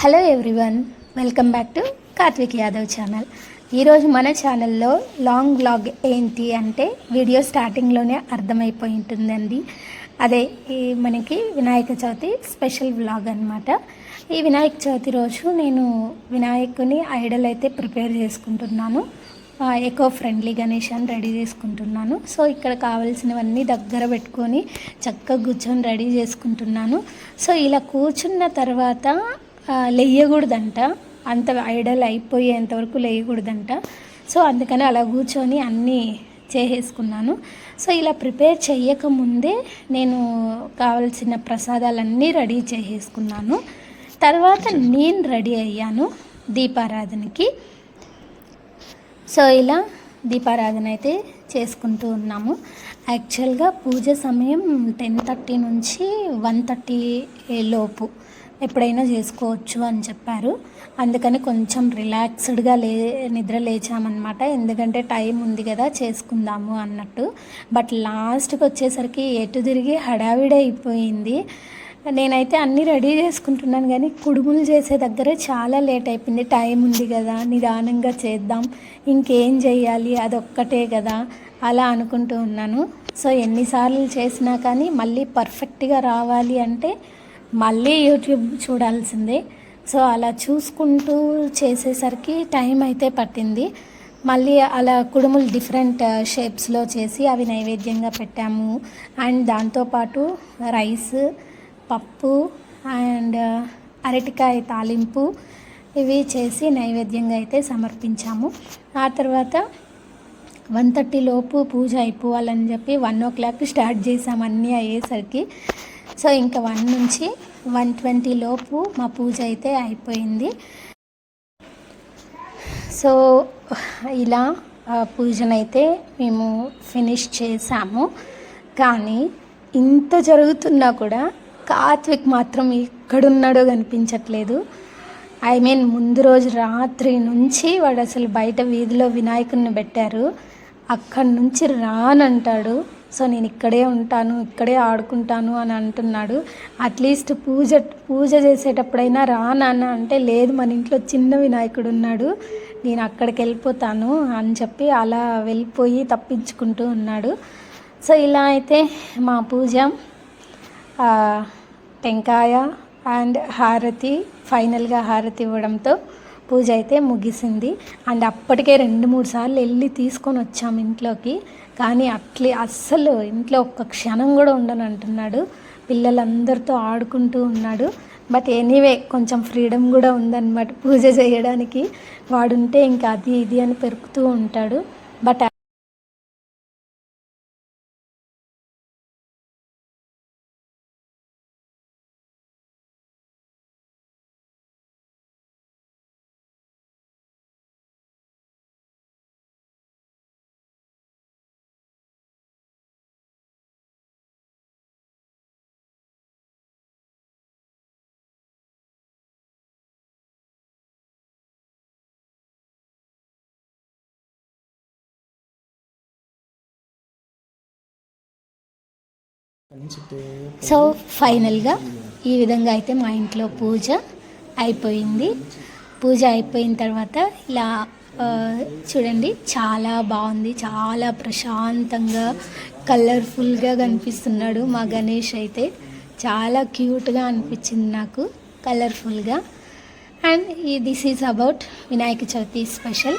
Hello everyone welcome back to Karthik Yadav channel ఈరోజు మన ఛానల్లో లాంగ్ వ్లాగ్ ఏంటి అంటే వీడియో స్టార్టింగ్లోనే అర్థమైపోయి ఉంటుందండి అదే ఈ మనకి వినాయక చవితి స్పెషల్ వ్లాగ్ అనమాట ఈ వినాయక చవితి రోజు నేను వినాయకుని ఐడల్ అయితే ప్రిపేర్ చేసుకుంటున్నాను. ఎకో ఫ్రెండ్లీ గణేష్ అని రెడీ చేసుకుంటున్నాను. సో ఇక్కడ కావాల్సినవన్నీ దగ్గర పెట్టుకొని చక్కగా కూర్చొని రెడీ చేసుకుంటున్నాను. సో ఇలా కూర్చున్న తర్వాత లేయకూడదంట. అంత ఐడల్ అయిపోయేంతవరకు లేయకూడదంట. సో అందుకని అలా కూర్చొని అన్నీ చేసేసుకున్నాను. సో ఇలా ప్రిపేర్ చేయకముందే నేను కావలసిన ప్రసాదాలన్నీ రెడీ చేసేసుకున్నాను. తర్వాత నేను రెడీ అయ్యాను దీపారాధనకి. సో ఇలా దీపారాధన అయితే చేసుకుంటూ ఉన్నాము. యాక్చువల్గా పూజ సమయం టెన్ థర్టీ నుంచి వన్ థర్టీ లోపు. ఎప్పుడైనా చేసుకోవచ్చు అని చెప్పారు. అందుకని కొంచెం రిలాక్స్డ్గా లే నిద్ర లేచామన్నమాట. ఎందుకంటే టైం ఉంది కదా చేసుకుందాము అన్నట్టు. బట్ లాస్ట్కి వచ్చేసరికి ఎటు తిరిగి హడావిడి అయిపోయింది. నేనైతే అన్నీ రెడీ చేసుకుంటున్నాను కానీ కుడుములు చేసే దగ్గరే చాలా లేట్ అయిపోయింది. టైం ఉంది కదా నిదానంగా చేద్దాం. ఇంకేం చేయాలి అదొక్కటే కదా అలా అనుకుంటూ ఉన్నాను. సో ఎన్నిసార్లు చేసినా కానీ మళ్ళీ పర్ఫెక్ట్గా రావాలి అంటే మళ్ళీ యూట్యూబ్ చూడాల్సిందే. సో అలా చూసుకుంటూ చేసేసరికి టైం అయితే పట్టింది. మళ్ళీ అలా కుడుములు డిఫరెంట్ షేప్స్లో చేసి అవి నైవేద్యంగా పెట్టాము. అండ్ దాంతోపాటు రైస్ పప్పు అండ్ అరటికాయ తాలింపు ఇవి చేసి నైవేద్యంగా అయితే సమర్పించాము. ఆ తర్వాత వన్ థర్టీ లోపు పూజ అయిపోవాలని చెప్పి వన్ ఓ క్లాక్ స్టార్ట్ చేసాము అన్నీ అయ్యేసరికి. సో ఇంకా వన్ నుంచి వన్ ట్వంటీ లోపు మా పూజ అయితే అయిపోయింది. సో ఇలా ఆ, పూజనైతే మేము ఫినిష్ చేసాము. కానీ ఇంత జరుగుతున్నా కూడా కార్త్విక్ మాత్రం ఎక్కడున్నాడో కనిపించట్లేదు. ఐ మీన్ ముందు రోజు రాత్రి నుంచి వాడు అసలు బయట వీధిలో వినాయకుడిని పెట్టారు. అక్కడి నుంచి రానంటాడు సో నేను ఇక్కడే ఉంటాను ఇక్కడే ఆడుకుంటాను అని అంటున్నాడు. అట్లీస్ట్ పూజ పూజ చేసేటప్పుడైనా రా నాన్న అంటే లేదు మన ఇంట్లో చిన్న వినాయకుడు ఉన్నాడు నేను అక్కడికి వెళ్ళిపోతాను అని చెప్పి అలా వెళ్ళిపోయి తప్పించుకుంటూ ఉన్నాడు. సో ఇలా అయితే మా పూజ టెంకాయ అండ్ హారతి ఫైనల్గా హారతి ఇవ్వడంతో పూజ అయితే ముగిసింది. అండ్ అప్పటికే రెండు మూడు సార్లు వెళ్ళి తీసుకొని వచ్చాం ఇంట్లోకి. కానీ అట్లే అస్సలు ఇంట్లో ఒక్క క్షణం కూడా ఉండను అంటున్నాడు. పిల్లలందరితో ఆడుకుంటూ ఉన్నాడు. బట్ ఎనీవే కొంచెం ఫ్రీడమ్ కూడా ఉందన్నమాట పూజ చేయడానికి. వాడుంటే ఇంకా అది ఇది అని పెరుకుతూ ఉంటాడు. బట్ సో ఫైనల్గా ఈ విధంగా అయితే మా ఇంట్లో పూజ అయిపోయింది. పూజ అయిపోయిన తర్వాత ఇలా చూడండి చాలా బాగుంది. చాలా ప్రశాంతంగా కలర్ఫుల్గా కనిపిస్తున్నాడు మా గణేష్ అయితే. చాలా క్యూట్గా అనిపించింది నాకు కలర్ఫుల్గా. అండ్ ఈ this is about Vinayaka Chavithi special.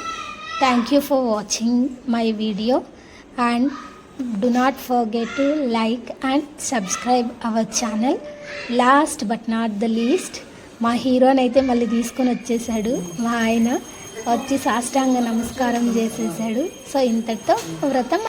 Thank you for watching my video. And do not forget to like and subscribe our channel. Last but not the least మా హీరోని అయితే మళ్ళీ తీసుకొని వచ్చేసాడు. మా ఆయన వచ్చి సాష్టాంగ నమస్కారం చేసేసాడు. సో ఇంతటితో వ్రతం